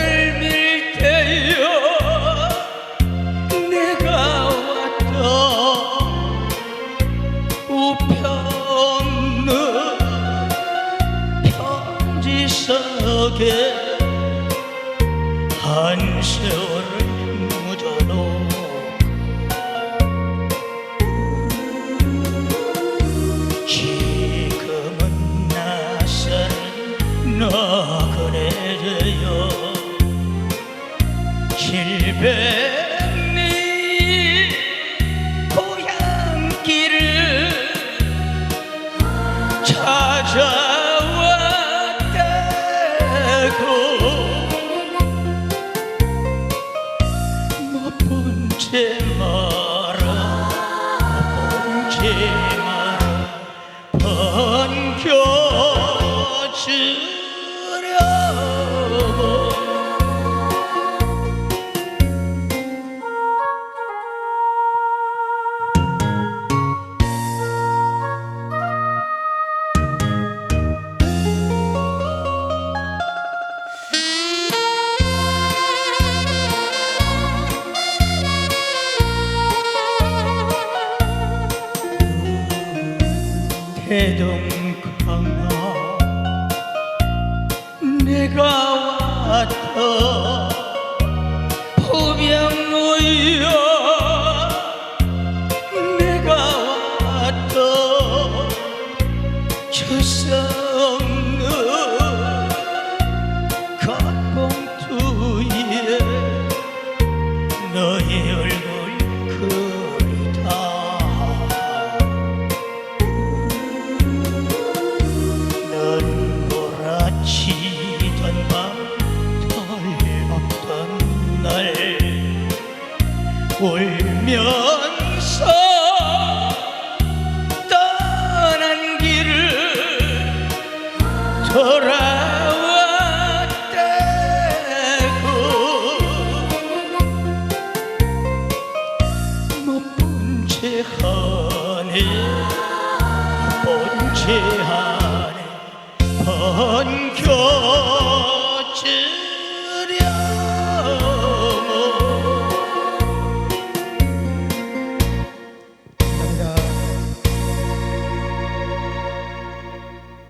헬밀 때여 내가 왔다. 우편는 편지석에 한 세월 칠백리 고향길을 찾아왔다고. 못 본채 마라 못본채 마라 번겨주 대동강아. 내가 왔다 포병노여 내가 왔다 저성는 갓봉투에 너의 얼굴 그 울면서 떠난 길을 돌아왔다고. 본채 하네 번겨